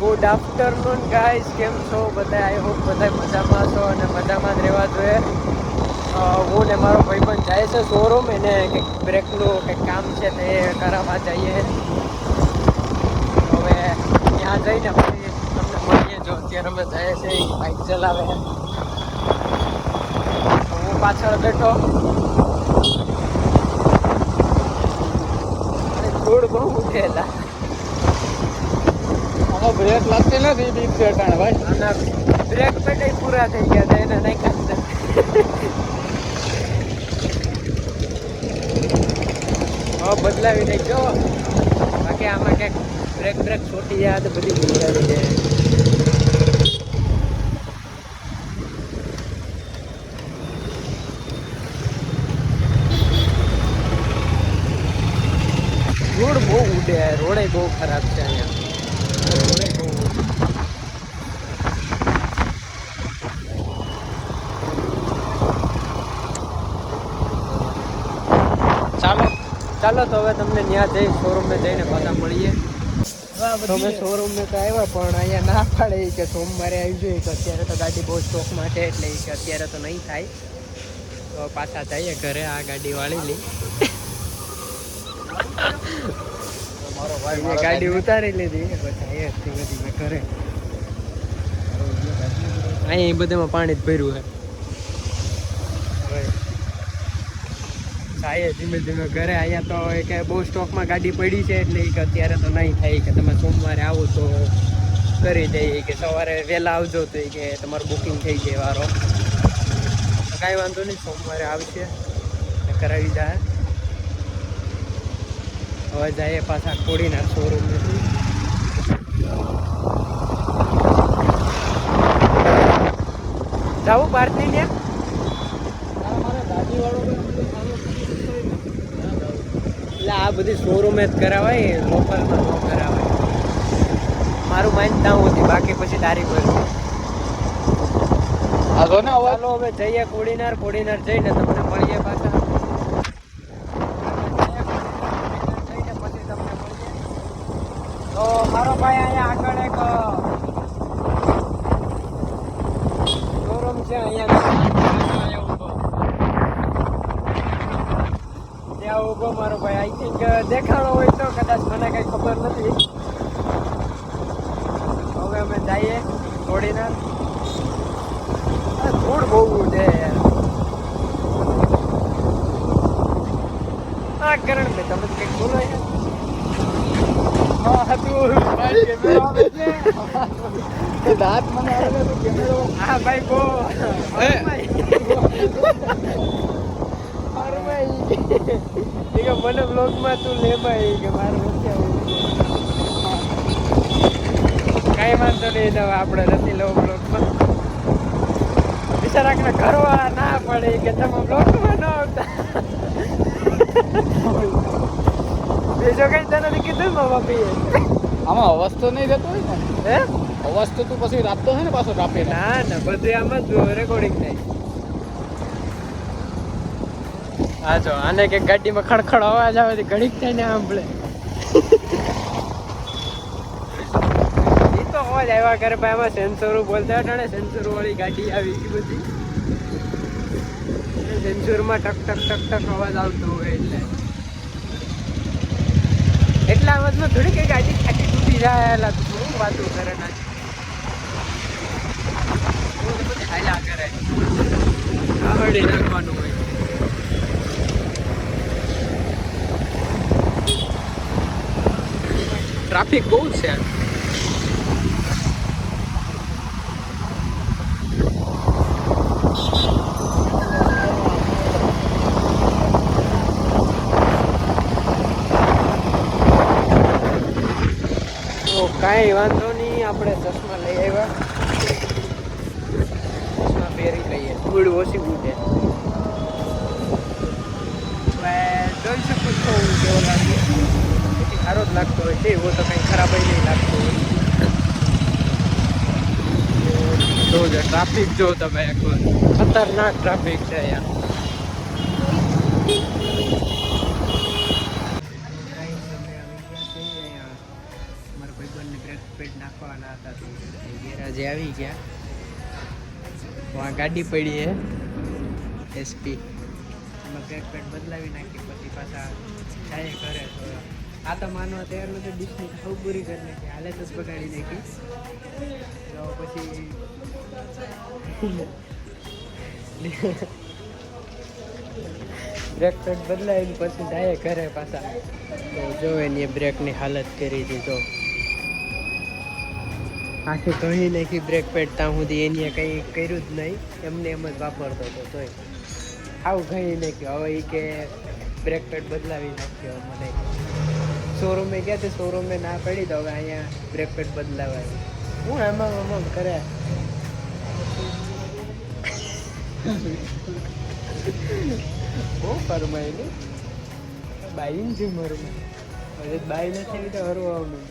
Good afternoon guys કેમ છો? બધા આઈ હોપ બધા મજામાં છો અને મજામાં જ રહેવા જોઈએ. હું ને મારો ભાઈ પણ જાય છે શોરૂમ એને કંઈક બ્રેકનું કંઈક કામ છે તે કરાવવા જઈએ. હવે ત્યાં જઈને તમને મળીએ જો અત્યારે અમે જાય છે બાઇક ચલાવે. હું પાછળ બેઠો. ધૂળ બહુ ઉઠેલા આમાં બ્રેક લાગતી નથી બીક છે અટાણે ભાઈ. બ્રેક પેટે પૂરા થઈ ગયા છે, એને નહીં હવે બદલાવી નાખજો બાકી આમાં ક્યાંક બ્રેક બ્રેક છોટી તો બધી બદલાવી જાય ધૂળ બહુ ઉડે રોડે બહુ ખરાબ છે અહીંયા રોડે બહુ ઉડે. ચાલો ચાલો તો હવે તમને ત્યાં જઈ શોરૂમે જઈને પાછા મળીએ. તમે શોરૂમે તો આવ્યા પણ અહીંયા ના પાડે કે સોમવારે આવી જોઈએ કે અત્યારે તો ગાડી બહુ સ્ટોકમાં છે એટલે કે અત્યારે તો નહીં થાય. તો પાછા જઈએ ઘરે આ ગાડી વાળી લઈ. ગાડી ઉતારી લીધી પછી બધી મેં ઘરે. અહીંયા એ બધામાં પાણી જ ભર્યું છે. જાય ધીમે ધીમે ઘરે અહીંયા તો એ કે બહુ સ્ટોકમાં ગાડી પડી છે એટલે કે અત્યારે તો નહીં થાય કે તમે સોમવારે આવો તો કરી દઈએ કે સવારે વહેલા આવજો તો કે તમારું બુકિંગ થઈ જાય વારો. કાંઈ વાંધો નહીં, સોમવારે આવશે. કરાવી જાય હવે જઈએ પાછા કોડીના શોરૂમ જાવું બહારથી ને મારે દાદી વાળો એટલે આ બધી શોરૂમે જ કરાવાય લોકલમાં ન કરાવાય. મારું માઇન્ડ ના હતી બાકી પછી તારી પર. ચાલો હવે જઈએ કોડીનાર કોડીનાર જઈને તમને મળીએ પાછા. તો મારો ભાઈ અહીંયા આગળ એક શોરૂમ છે અહીંયા અહીંયા ઊભો. ઊભો મારો ભાઈ. આઈ થિંક દેખાણો હોય તો કદાચ મને કઈ ખબર નથી. હવે અમે જઈએ થોડીના ધૂળ બહુ ઉડે યાર. આ કરણ ભાઈ તમે કંઈક બોલો ભાઈ છે દાંત મને આવે છે. કેમેરો હા ભાઈ? મારું ભાઈ કે મને બ્લોગમાં તું લે ભાઈ કે મારે કાંઈ વાંધો નહીં તો આપણે નથી લો બ્લોગમાં બિચારાકને કરવા ના પડે કે તમે બ્લોગમાં ન આવતા. બીજો કઈ તને કીધું મા બાપીએ આમાં અવાજ તો નહીં રહેતો હોય ને? હે? અવાજ તો તું પછી રાખતો હોય ને પાછો રાપે ના? ના બધે આમાં રેકોર્ડિંગ થાય. હા જો, આને કે ગાડીમાં ખડખડ અવાજ આવે તો ઘડીક થાય ને સાંભળે. એ તો અવાજ આવ્યા કરે ભાઈ આમાં સેન્સરો બોલતા ને સેન્સરો વાળી ગાડી આવી ગઈ બધી. સેન્સરમાં ટક ટક ટક ટક અવાજ આવતો હોય એટલે. એટલા અવાજમાં થોડી કઈ ગાડી ખાટી તૂટી જાય એલા શું વાતો કરે ના. આવડી નાખવાનું હોય. ટ્રાફિક બહુ છે. કાંઈ વાંધો નહીં, આપણે ચશ્મા લઈ આવ્યા. ચશ્મા પહેરી લઈએ. ગુડ ઓછી ઉડે મેં જોઈ શકું છું હું કેવો લાગે એથી સારો જ લાગતો હોય છે એવો તો કંઈ ખરાબ નહીં લાગતો જો જો ટ્રાફિક જો તમે ખતરનાક ટ્રાફિક છે અહીંયા. નાખવાના હતા ગેરાજે આવી ગયા. તો ગાડી પડી છે એસપી એમાં બ્રેક પેડ બદલાવી નાખી પછી પાછા જાય કરે તો આ તો માનવા તૈયાર નથી ડિશની સૌ પૂરી કરી નાખી. હાલે તો બગાડી નાખી. તો પછી બ્રેક પેડ બદલાવીને પછી જાય ઘરે પાછા. તો જો એની બ્રેકની હાલત કરી હતી તો. આખી કહી નાખી બ્રેક પેડ ત્યાં સુધી એની કંઈ કર્યું જ નહીં. એમને એમ જ વાપરતો હતો તોય. આવું ઘણી નાખ્યું હવે એ કે બ્રેક પેડ બદલાવી નાખ્યો મને. શોરૂમે ગયા તે શોરૂમે ના પડી તો હવે અહીંયા બ્રેક પેડ બદલાવાય. હું એમાં એમાં કરે બહુ ફરમાય ને બાઈ છે મારું હવે બાઈ નથી તો તો હરવાનું